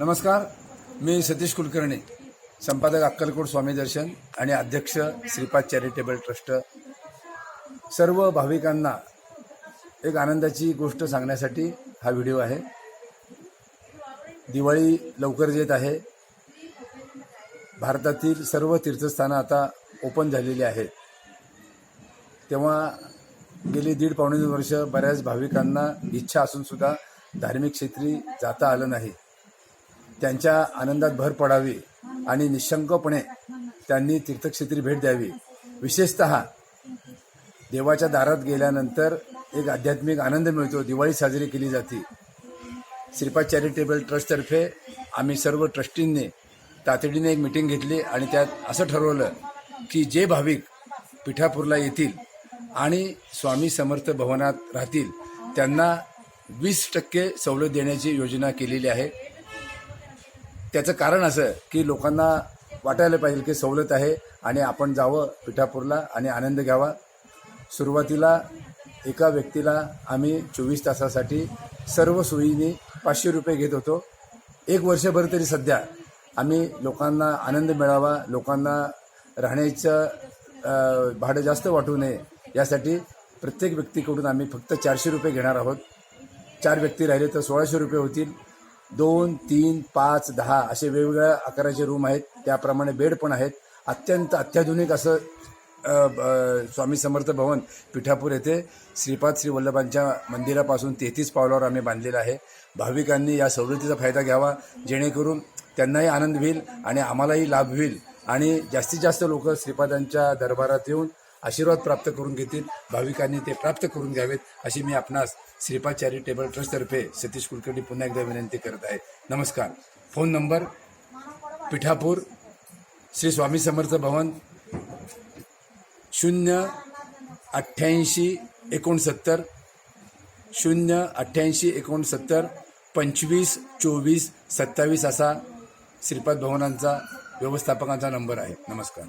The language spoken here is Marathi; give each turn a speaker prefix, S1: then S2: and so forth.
S1: नमस्कार मी सतीश कुलकर्णी संपादक अक्कलकोट स्वामी दर्शन आणि अध्यक्ष श्रीपाद चॅरिटेबल ट्रस्ट. सर्व भाविकांना एक आनंदाची गोष्ट सांगण्यासाठी हा व्हिडिओ आहे. दिवाळी लवकर येत आहे. भारतातील सर्व तीर्थस्थानं आता ओपन झालेली आहेत. तेव्हा गेली दीड पावणे वर्ष बऱ्याच भाविकांना इच्छा असूनसुद्धा धार्मिक क्षेत्री जाता आलं नाही. त्यांच्या आनंदात भर पडावी आणि निशंकपणे त्यांनी तीर्थक्षेत्री भेट द्यावी. विशेषत देवाच्या दारात गेल्यानंतर एक आध्यात्मिक आनंद मिळतो. दिवाळी साजरी केली जाते. श्रीपाद चॅरिटेबल ट्रस्टतर्फे आम्ही सर्व ट्रस्टींनी तातडीने एक मिटिंग घेतली आणि त्यात असं ठरवलं की जे भाविक पिठापूरला येतील आणि स्वामी समर्थ भवनात राहतील त्यांना वीस टक्के सवलत देण्याची योजना केलेली आहे. त्याचं कारण असं की लोकांना वाटायला पाहिजे की सवलत आहे आणि आपण जावं पिठापूरला आणि आनंद घ्यावा. सुरुवातीला एका व्यक्तीला आम्ही चोवीस तासासाठी सर्व सोयीने पाचशे रुपये घेत होतो. एक वर्षभर तरी सध्या आम्ही लोकांना आनंद मिळावा लोकांना राहण्याचं भाडं जास्त वाटू नये यासाठी प्रत्येक व्यक्तीकडून आम्ही फक्त चारशे रुपये घेणार आहोत. चार व्यक्ती राहिले तर सोळाशे रुपये होतील. दोन तीन पाच दहा असे वेगवेगळ्या आकाराचे रूम आहेत. त्याप्रमाणे बेड पण आहेत. अत्यंत अत्याधुनिक असं ब- स्वामी समर्थ भवन पिठापूर येथे श्रीपाद श्री वल्लभांच्या मंदिरापासून तेहतीस पावलावर आम्ही बांधलेलं आहे. भाविकांनी या सवलतीचा फायदा घ्यावा जेणेकरून त्यांनाही आनंद होईल आणि आम्हालाही लाभ होईल. आणि जास्तीत जास्त लोक श्रीपादांच्या दरबारात येऊन आशीर्वाद प्राप्त करून घेतील भाविकांनी ते प्राप्त करून घ्यावेत अशी मी आपणास श्रीपाद चॅरिटेबल ट्रस्टतर्फे सतीश कुलकर्णी पुन्हा एकदा विनंती करत आहे. नमस्कार. फोन नंबर पिठापूर श्री स्वामी समर्थ भवन शून्य अठ्ठ्याऐंशी एकोणसत्तर शून्य अठ्ठ्याऐंशी एकोणसत्तर पंचवीस चोवीस सत्तावीस असा श्रीपाद भवनांचा व्यवस्थापकांचा नंबर आहे. नमस्कार.